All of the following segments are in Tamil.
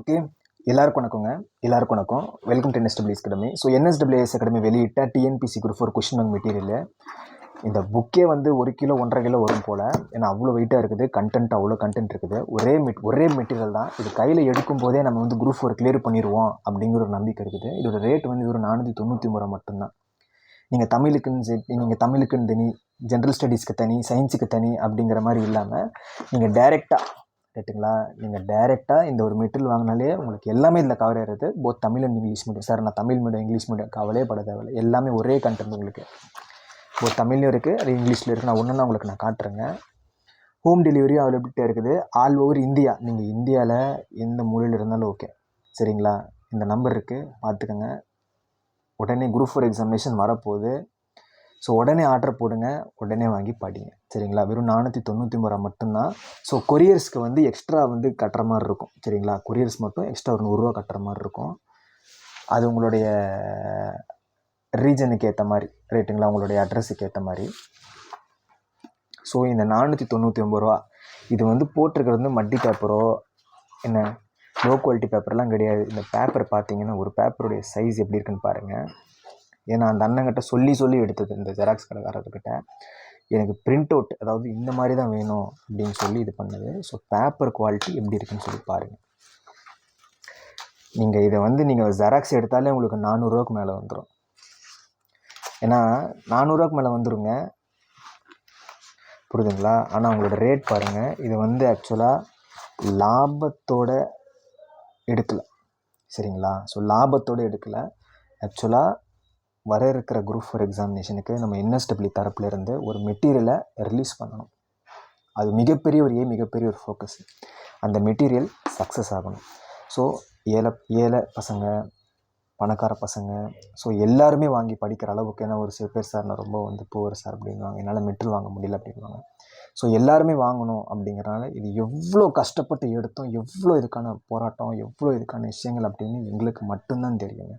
ஓகே? எல்லாருக்கும் வணக்கங்க. எல்லாருக்கும் வணக்கம். Welcome to NSWS academy so NSWS academy வெளியிட்ட TNPSC group four question bank material இந்த புக்கே வந்து ஒரு கிலோ ஒன்றரை கிலோ வரும் போல். ஏன்னா அவ்வளோ வெயிட்டாக இருக்குது. கண்டென்ட் அவ்வளோ கண்டென்ட் இருக்குது. ஒரே மெட் ஒரே மெட்டீரியல் தான். இது கையில் எடுக்கும் போதே நம்ம வந்து குரூப் ஃபோர் கிளியர் பண்ணிடுவோம் அப்படிங்கிற ஒரு நம்பிக்கை இருக்குது. இதோட ரேட் வந்து ஒரு நானூற்றி தொண்ணூற்றி ஒம்பது மட்டும்தான். நீங்கள் தமிழுக்குன்னு நீங்கள் தமிழுக்குன்னு தனி ஜென்ரல் ஸ்டடீஸ்க்கு தனி சயின்ஸுக்கு தனி அப்படிங்கிற மாதிரி இல்லாமல் நீங்கள் டைரெக்டாக ரைட்டுங்களா நீங்கள் டைரெக்டாக இந்த ஒரு மெட்டீரியல் வாங்கினாலே உங்களுக்கு எல்லாமே இதில் கவர் ஆகிறது both Tamil and English medium sir நான் தமிழ் மீடியம் இங்கிலீஷ் மீடியம் கவலையே பட தேவையில்லை. எல்லாமே ஒரே கண்டென்ட் உங்களுக்கு. போத் தமிழ்லையும் இருக்குது அது இங்கிலீஷில் இருக்குது நான் ஒன்று உங்களுக்கு நான் காட்டுறேங்க. ஹோம் டெலிவரியும் அவைலபிலிட்டியாக இருக்குது? ஆல் ஓவர் இந்தியா நீங்கள் இந்தியாவில் எந்த மொழியில் இருந்தாலும் ஓகே சரிங்களா? இந்த நம்பர் இருக்குது பார்த்துக்கோங்க. உடனே குரூப் ஃபோர் எக்ஸாமினேஷன் வரப்போகுது. ஸோ உடனே ஆர்டர் போடுங்க. உடனே வாங்கி படிங்க. சரிங்களா? வெறும் நானூற்றி தொண்ணூற்றி ஒம்பது ரூபா மட்டும்தான். ஸோ கொரியர்ஸ்க்கு வந்து எக்ஸ்ட்ரா வந்து கட்டுற மாதிரி இருக்கும். சரிங்களா? கொரியர்ஸ் மட்டும் எக்ஸ்ட்ரா ஒரு நூறுரூவா கட்டுற மாதிரி இருக்கும். அது உங்களுடைய ரீஜனுக்கு ஏற்ற மாதிரி ரேட்டுங்களா உங்களுடைய அட்ரஸுக்கு ஏற்ற மாதிரி. ஸோ இந்த நானூற்றி தொண்ணூற்றி ஒம்பது ரூபா இது வந்து போட்டிருக்கிறது வந்து மட்டி பேப்பரோ என்ன? லோ குவாலிட்டி பேப்பர்லாம் கிடையாது. இந்த பேப்பர் பார்த்தீங்கன்னா ஒரு பேப்பருடைய சைஸ் எப்படி இருக்குன்னு பாருங்கள் ஏன்னா அந்த அண்ணங்கிட்ட சொல்லி சொல்லி எடுத்தது இந்த ஜெராக்ஸ் கடைக்காரர்கிட்ட. எனக்கு பிரிண்ட் அவுட் அதாவது இந்த மாதிரி தான் வேணும் அப்படின்னு சொல்லி இது பண்ணது. ஸோ பேப்பர் குவாலிட்டி எப்படி இருக்குன்னு சொல்லி பாருங்கள் நீங்கள் இதை வந்து நீங்கள் ஜெராக்ஸ் எடுத்தாலே உங்களுக்கு நானூறுரூவாக்கு மேலே வந்துடும் ஏன்னா நானூறுரூவாக்கு மேலே வந்துருங்க. புரியுதுங்களா? ஆனால் உங்களோட ரேட் பாருங்கள் இது வந்து ஆக்சுவலாக லாபத்தோட எடுக்கலை. சரிங்களா? ஸோ லாபத்தோடு எடுக்கலை. ஆக்சுவலாக வர இருக்கிற குரூப் ஃபோர் எக்ஸாமினேஷனுக்கு நம்ம என்எஸ்டபிள்யூ தரப்புலேருந்து ஒரு மெட்டீரியலை ரிலீஸ் பண்ணணும். அது மிகப்பெரிய ஒரு ஏ மிகப்பெரிய ஒரு ஃபோக்கஸ் அந்த மெட்டீரியல் சக்ஸஸ் ஆகணும். ஸோ ஏழை ஏழை பசங்க பணக்கார பசங்க ஸோ எல்லாருமே வாங்கி படிக்கிற அளவுக்கு ஏன்னா ஒரு சில பேர் சார் நான் ரொம்ப வந்து புவர் சார் அப்படின்வாங்க என்னால் மெட்டில் வாங்க முடியல அப்படின்வாங்க ஸோ எல்லாருமே வாங்கணும் அப்படிங்கிறனால இது எவ்வளோ கஷ்டப்பட்டு எடுத்தோம் எவ்வளோ இதுக்கான போராட்டம் எவ்வளோ இதுக்கான விஷயங்கள் அப்படின்னு எங்களுக்கு மட்டும்தான் தெரியுங்க.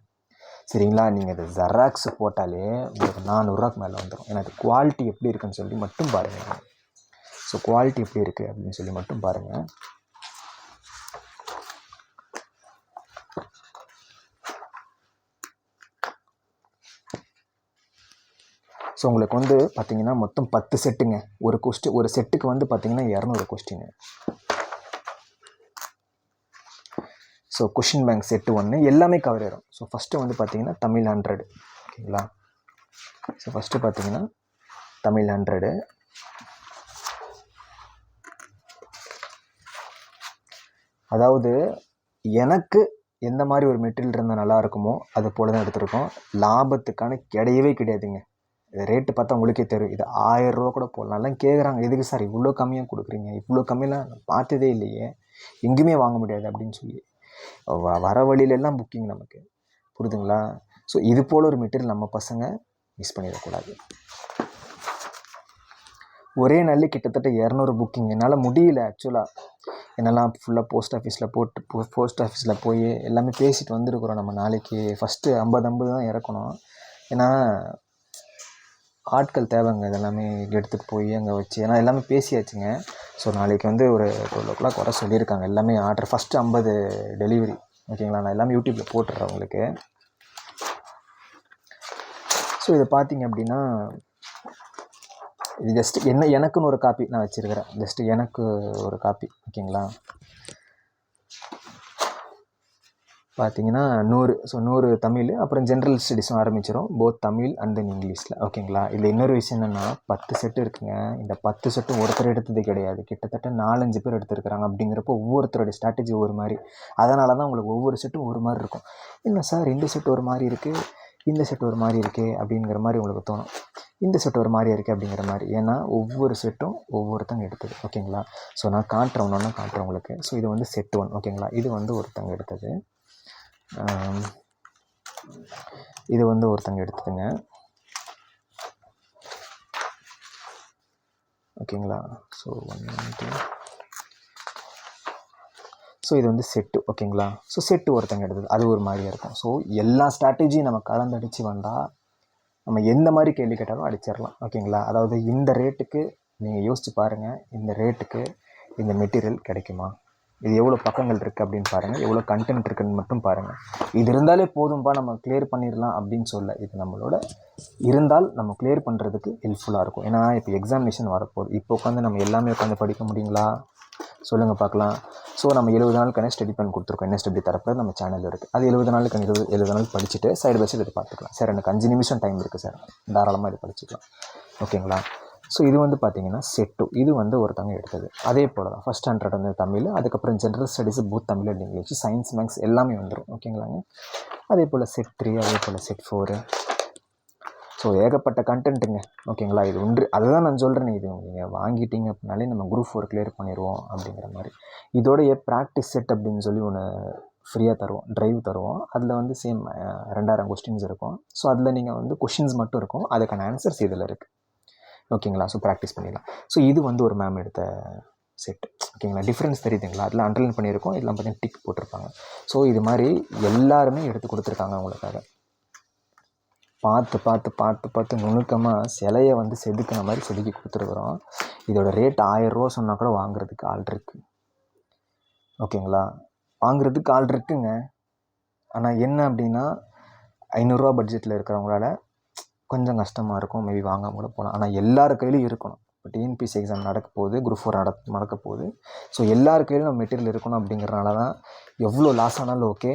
சரிங்களா? நீங்கள் இது ஜெராக்ஸ் போட்டாலே உங்களுக்கு நானூறுரூவாக்கு மேலே வந்துடும் ஏன்னா அது குவாலிட்டி எப்படி இருக்குன்னு சொல்லி மட்டும் பாருங்கள் ஸோ குவாலிட்டி எப்படி இருக்குது அப்படின்னு சொல்லி மட்டும் பாருங்கள் ஸோ உங்களுக்கு வந்து பார்த்தீங்கன்னா மொத்தம் பத்து செட்டுங்க ஒரு கொஸ்டின் ஒரு செட்டுக்கு வந்து பார்த்தீங்கன்னா இரநூறு question so question bank set ஒன்று எல்லாமே கவர் ஆயிடும் ஸோ ஃபஸ்ட்டு வந்து பார்த்தீங்கன்னா தமிழ் ஹண்ட்ரடு ஓகேங்களா? ஸோ ஃபஸ்ட்டு பார்த்தீங்கன்னா தமிழ் ஹண்ட்ரடு அதாவது எனக்கு எந்த மாதிரி ஒரு மெட்டீரியல் இருந்தால் நல்லா இருக்குமோ அது போல தான் எடுத்திருக்கோம். லாபத்துக்கான கிடையவே கிடையாதுங்க. இது ரேட்டு பார்த்தா உங்களுக்கே தெரியும். இது ஆயிரம் ரூபா கூட போடலாம். எல்லாம் கேட்குறாங்க எதுக்கு சார் இவ்வளோ கம்மியாக கொடுக்குறீங்க? இவ்வளோ கம்மியெலாம் பார்த்ததே இல்லையே. எங்கேயுமே வாங்க முடியாது அப்படின்னு சொல்லி. வ வர வழியிலெல்லாம் புக்கிங் நமக்கு. புரியுதுங்களா ஸோ இது போல் ஒரு மெட்டீரியல் நம்ம பசங்க மிஸ் பண்ணிடக்கூடாது. ஒரே நாளில் கிட்டத்தட்ட இரநூறு புக்கிங் என்னால் முடியல ஆக்சுவலாக என்னெல்லாம் ஃபுல்லாக போஸ்ட் ஆஃபீஸில் போட்டு போ போஸ்ட் ஆஃபீஸில் போய் எல்லாமே பேசிட்டு வந்திருக்கிறோம் நம்ம நாளைக்கு. ஃபஸ்ட்டு ஐம்பது ஐம்பது தான் இறக்கணும். ஏன்னா ஆட்கள் தேவைங்க. இதெல்லாமே எடுத்துகிட்டு போய் அங்கே வச்சு. ஏன்னா எல்லாமே பேசியாச்சுங்க. ஸோ நாளைக்கு வந்து ஒரு டுவெல் ஓ கிளாக் வர சொல்லியிருக்காங்க. எல்லாமே ஆர்டர் ஃபஸ்ட்டு ஐம்பது டெலிவரி ஓகேங்களா நான் எல்லாமே யூடியூப்பில் போட்டுறேன் உங்களுக்கு. ஸோ இதை பார்த்தீங்க அப்படின்னா இது ஜஸ்ட்டு என்ன எனக்குன்னு ஒரு காப்பி நான் வச்சுருக்கிறேன். ஜஸ்ட்டு எனக்கு ஒரு காப்பி ஓகேங்களா பார்த்தீங்கன்னா நூறு ஸோ நூறு தமிழ் அப்புறம் ஜென்ரல் ஸ்டடீஸும் ஆரம்பிச்சிடும் போத் தமிழ் அண்ட் தென் இங்கிலீஷில் ஓகேங்களா இதில் இன்னொரு விஷயம் என்னென்னா பத்து செட்டு இருக்குங்க. இந்த பத்து செட்டும் ஒருத்தர் எடுத்தது கிடையாது. கிட்டத்தட்ட நாலஞ்சு பேர் எடுத்திருக்கிறாங்க அப்படிங்கிறப்போ ஒவ்வொருத்தருடைய ஸ்ட்ராட்டஜி ஒரு மாதிரி. அதனால தான் உங்களுக்கு ஒவ்வொரு செட்டும் ஒரு மாதிரி இருக்கும். என்ன சார் இந்த செட் ஒரு மாதிரி இருக்குது இந்த செட் ஒரு மாதிரி இருக்கே அப்படிங்கிற மாதிரி உங்களுக்கு தோணும். இந்த செட் ஒரு மாதிரியா இருக்குது அப்படிங்கிற மாதிரி. ஏன்னா ஒவ்வொரு செட்டும் ஒவ்வொருத்தங்க எடுத்தது. ஓகேங்களா ஸோ நான் காட்டுறேன். ஒன்று காட்டுறேன் உங்களுக்கு. ஸோ இது வந்து செட் ஒன் ஓகேங்களா இது வந்து ஒருத்தங்க எடுத்தது. இது வந்து ஒருத்தங்க எடுத்துக்கங்க. ஓகேங்களா? ஸோ ஒன் ஸோ இது வந்து செட்டு ஓகேங்களா? ஸோ செட்டு ஒருத்தங்க எடுத்தது. அது ஒரு மாதிரியாக இருக்கும். ஸோ எல்லா ஸ்ட்ராட்டஜியும் நம்ம கலந்தடிச்சு வந்தால் நம்ம எந்த மாதிரி கேள்வி கேட்டாலும் அடிச்சிடலாம். ஓகேங்களா? அதாவது இந்த ரேட்டுக்கு நீங்கள் யோசித்து பாருங்கள் இந்த ரேட்டுக்கு இந்த மெட்டீரியல் கிடைக்குமா? இது எவ்வளோ பக்கங்கள் இருக்குது அப்படின்னு பாருங்கள் எவ்வளோ கண்டென்ட் இருக்குதுன்னு மட்டும் பாருங்கள் இது இருந்தாலே போதும்பா நம்ம கிளியர் பண்ணிடலாம் அப்படின்னு சொல்ல. இது நம்மளோட இருந்தால் நம்ம கிளியர் பண்ணுறதுக்கு ஹெல்ப்ஃபுல்லாக இருக்கும். ஏன்னா இப்போ எக்ஸாமினேஷன் வரப்போகுது. இப்போ உட்காந்து நம்ம எல்லாமே உட்காந்து படிக்க முடியுங்களா? சொல்லுங்கள் பார்க்கலாம். ஸோ நம்ம எழுபது நாளுக்கான ஸ்டடி பண்ணி கொடுத்துருக்கோம். என்ன ஸ்டடி தரப்பில் நம்ம சேனல் இருக்குது அது எழுபது நாளுக்கு எழுபது எழுபது நாள் படிச்சுட்டு சைடு பை சைடு இது பார்த்துக்கலாம். சார் எனக்கு அஞ்சு நிமிஷம் டைம் இருக்குது சார். தாராளமாக இது படிச்சுக்கலாம். ஓகேங்களா ஸோ இது வந்து பார்த்தீங்கன்னா செட்டு இது வந்து ஒருத்தவங்க எடுத்தது. அதே போல் தான் ஃபஸ்ட் ஸ்டாண்டர்ட் வந்து தமிழ் அதுக்கப்புறம் general studies both Tamil and English science maths எல்லாமே வந்துடும் ஓகேங்களாங்க அதே போல் செட் த்ரீ அதே போல் செட் ஃபோரு ஸோ ஏகப்பட்ட கண்டென்ட்டுங்க ஓகேங்களா இது ஒன்று. அதுதான் நான் சொல்கிறேன் இது நீங்கள் வாங்கிட்டீங்க அப்படின்னாலே நம்ம குரூப் ஃபோர் கிளியர் பண்ணிடுவோம் அப்படிங்கிற மாதிரி. இதோடைய ப்ராக்டிஸ் செட் அப்படின்னு சொல்லி ஒன்று ஃப்ரீயாக தருவோம். ட்ரைவ் தருவோம். அதில் வந்து சேம் ரெண்டாயிரம் கொஸ்டின்ஸ் இருக்கும். ஸோ அதில் நீங்கள் வந்து கொஷின்ஸ் மட்டும் இருக்கும். அதுக்கான ஆன்சர்ஸ் இதில் இருக்குது ஓகேங்களா? ஸோ ப்ராக்டிஸ் பண்ணிடலாம். ஸோ இது வந்து ஒரு மேம் எடுத்த செட் ஓகேங்களா? டிஃப்ரென்ஸ் தெரியுதுங்களா? அதில் அண்டர்லைன் பண்ணியிருக்கோம். இதெல்லாம் பார்த்தீங்கன்னா டிக் போட்டிருப்பாங்க. ஸோ இது மாதிரி எல்லாருமே எடுத்து கொடுத்துருக்காங்க அவங்களுக்காக. பார்த்து பார்த்து பார்த்து பார்த்து நுணுக்கமாக சிலையை வந்து செதுக்கின மாதிரி செதுக்கி கொடுத்துருக்குறோம். இதோட ரேட் ஆயிரரூவா சொன்னால் கூட வாங்குறதுக்கு ஆள் இருக்குது ஓகேங்களா? வாங்குறதுக்கு ஆள் இருக்குங்க. ஆனால் என்ன அப்படின்னா ஐநூறுரூவா பட்ஜெட்டில் இருக்கிறவங்களால கொஞ்சம் கஷ்டமாக இருக்கும். மேபி வாங்காம கூட போகலாம் ஆனால் எல்லார் கையிலையும் இருக்கணும். இப்போ டிஎன்பிசி எக்ஸாம் நடக்க போகுது. குரூப் ஃபோர் நட நடக்க போகுது. ஸோ எல்லார் கையிலும் நம்ம மெட்டீரியல் இருக்கணும் அப்படிங்கிறனால தான் எவ்வளோ லாஸ் ஆனாலும் ஓகே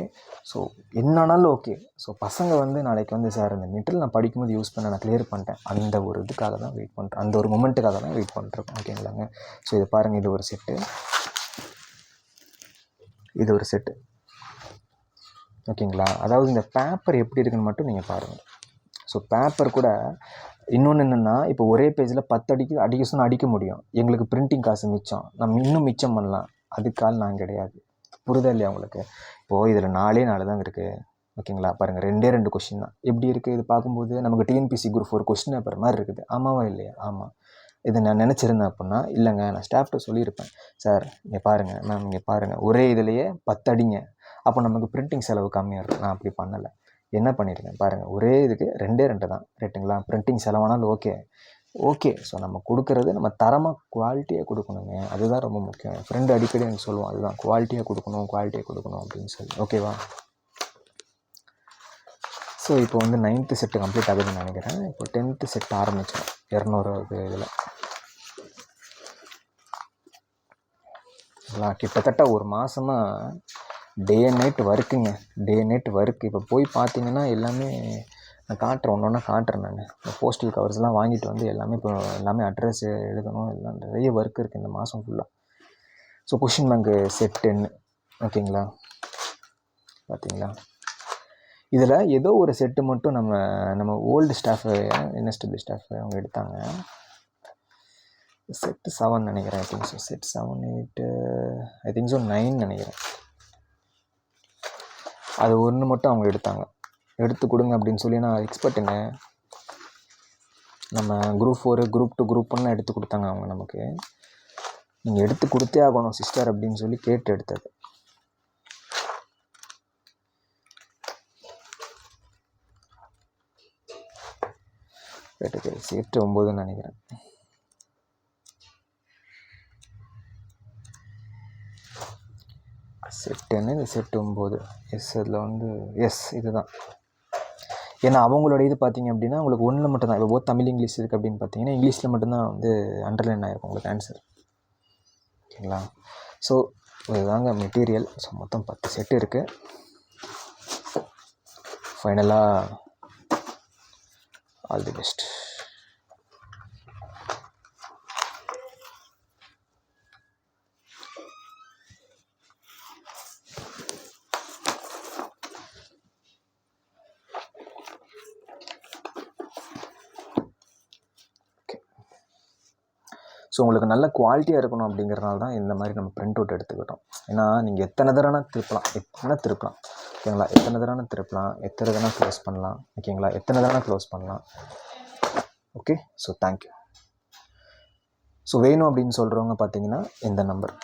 ஸோ என்னானாலும் ஓகே ஸோ பசங்க வந்து நாளைக்கு வந்து சார் இந்த மெட்டீரியல் நான் படிக்கும்போது யூஸ் பண்ண நான் கிளியர் பண்ணிட்டேன். அந்த ஒரு இதுக்காக தான் வெயிட் பண்ணுறேன் அந்த ஒரு மொமெண்ட்டுக்காக தான் வெயிட் பண்ணுறேன் ஓகேங்களாங்க ஸோ இதை பாருங்கள் இது ஒரு செட்டு இது ஒரு செட்டு ஓகேங்களா அதாவது இந்த பேப்பர் எப்படி இருக்குன்னு மட்டும் நீங்கள் பாருங்கள் ஸோ பேப்பர் கூட இன்னொன்று என்னென்னா இப்போ ஒரே பேஜில் பத்து அடிக்க அடிக்க சொன்னால் அடிக்க முடியும். எங்களுக்கு பிரிண்டிங் காசு மிச்சம். நம்ம இன்னும் மிச்சம் பண்ணலாம். அதுக்கால் நான் கிடையாது. புரிதா இல்லையா உங்களுக்கு? இப்போது இதில் நாலே நாலு தான் இருக்குது ஓகேங்களா? பாருங்கள் ரெண்டே ரெண்டு கொஷின் தான். எப்படி இருக்குது இது பார்க்கும்போது நமக்கு டிஎன்பிசி குரூப் ஒரு கொஷின் பேப்பர் மாதிரி இருக்குது. ஆமாவா இல்லையா? ஆமாம் இதை நான் நினச்சிருந்தேன் அப்படின்னா இல்லைங்க நான் ஸ்டாஃப்ட்ட சொல்லியிருப்பேன். சார் இங்கே பாருங்கள் மேம் இங்கே பாருங்கள் ஒரே இதுலேயே பத்து அடிங்க. அப்போ நமக்கு பிரிண்டிங் செலவு கம்மியாக இருக்கும். நான் அப்படி பண்ணலை. என்ன பண்ணியிருக்கேன் பாருங்கள் ஒரே இதுக்கு ரெண்டே ரெண்டு தான். ரைட்டுங்களா பிரிண்டிங் செலவானாலும் ஓகே ஓகே ஸோ நம்ம கொடுக்குறது நம்ம தரமாக குவாலிட்டியாக கொடுக்கணுங்க. அதுதான் ரொம்ப முக்கியம். என் ஃப்ரெண்டு அடிக்கடி எனக்கு சொல்லுவோம் அதுதான் குவாலிட்டியாக கொடுக்கணும் குவாலிட்டியாக கொடுக்கணும் அப்படின்னு சொல்லி. ஓகேவா ஸோ இப்போ வந்து நைன்த்து செட்டு கம்ப்ளீட் ஆகுதுன்னு நினைக்கிறேன். இப்போ டென்த்து செட் ஆரம்பித்தோம் இரநூறு இதில். கிட்டத்தட்ட ஒரு மாதமாக டே அண்ட் நைட் ஒர்க்குங்க டே அண்ட் நைட் ஒர்க் இப்போ போய் பார்த்தீங்கன்னா எல்லாமே நான் காட்டுறேன். ஒன்று ஒன்றா காட்டுறேன் நான். இந்த போஸ்டல் கவர்ஸ்லாம் வாங்கிட்டு வந்து எல்லாமே இப்போ எல்லாமே அட்ரஸ் எழுதணும். எல்லாம் நிறைய ஒர்க் இருக்குது இந்த மாதம் ஃபுல்லாக ஸோ கொஷின் பேங்க்கு செட் டென்னு ஓகேங்களா பார்த்தீங்களா இதில் ஏதோ ஒரு செட்டு மட்டும் நம்ம நம்ம ஓல்டு ஸ்டாஃபு என்எஸ்டபிள்யூ ஸ்டாஃப் அவங்க எடுத்தாங்க. செட்டு செவன் நினைக்கிறேன். I think so set seven eight I think so nine நினைக்கிறேன். அது ஒன்று மட்டும் அவங்க எடுத்தாங்க. எடுத்து கொடுங்க அப்படின்னு சொல்லி நான் எக்ஸ்பர்ட்டுங்க நம்ம group four group two group ஒன்று எடுத்து கொடுத்தாங்க அவங்க நமக்கு. நீங்கள் எடுத்து கொடுத்தே ஆகணும் சிஸ்டர் அப்படின்னு சொல்லி கேட்டு எடுத்தது. கேட்டு எட்டு ஒம்போதுன்னு நினைக்கிறேன். செட் டென்னு இது செட் ஒம்பது. எஸ் அதில் வந்து எஸ் இதுதான். ஏன்னா அவங்களோட இது பார்த்திங்க அப்படின்னா உங்களுக்கு ஒன்றில் மட்டும்தான். இப்போ போத் தமிழ் இங்கிலீஷ் இருக்குது அப்படின்னு பார்த்தீங்கன்னா இங்கிலீஷில் மட்டும்தான் வந்து அண்டர்லைன் ஆகிருக்கும் உங்களுக்கு ஆன்சர் ஓகேங்களா? ஸோ இதுதாங்க மெட்டீரியல் ஸோ மொத்தம் பத்து செட்டு இருக்குது ஃபைனலாக ஆல் தி பெஸ்ட் ஸோ உங்களுக்கு நல்ல குவாலிட்டியாக இருக்கணும் அப்படிங்கிறனால தான் இந்த மாதிரி நம்ம பிரிண்ட் அவுட் எடுத்துக்கிட்டோம். ஏன்னா நீங்கள் எத்தனை தடவை திருப்பலாம். எத்தனை திருப்பலாம். ஓகேங்களா எத்தனை தடவை திருப்பலாம். எத்தனை தடவை க்ளோஸ் பண்ணலாம். ஓகேங்களா எத்தனை தடவை க்ளோஸ் பண்ணலாம். ஓகே ஸோ தேங்க்யூ ஸோ வேணும் அப்படின்னு சொல்கிறவங்க பார்த்தீங்கன்னா இந்த நம்பர்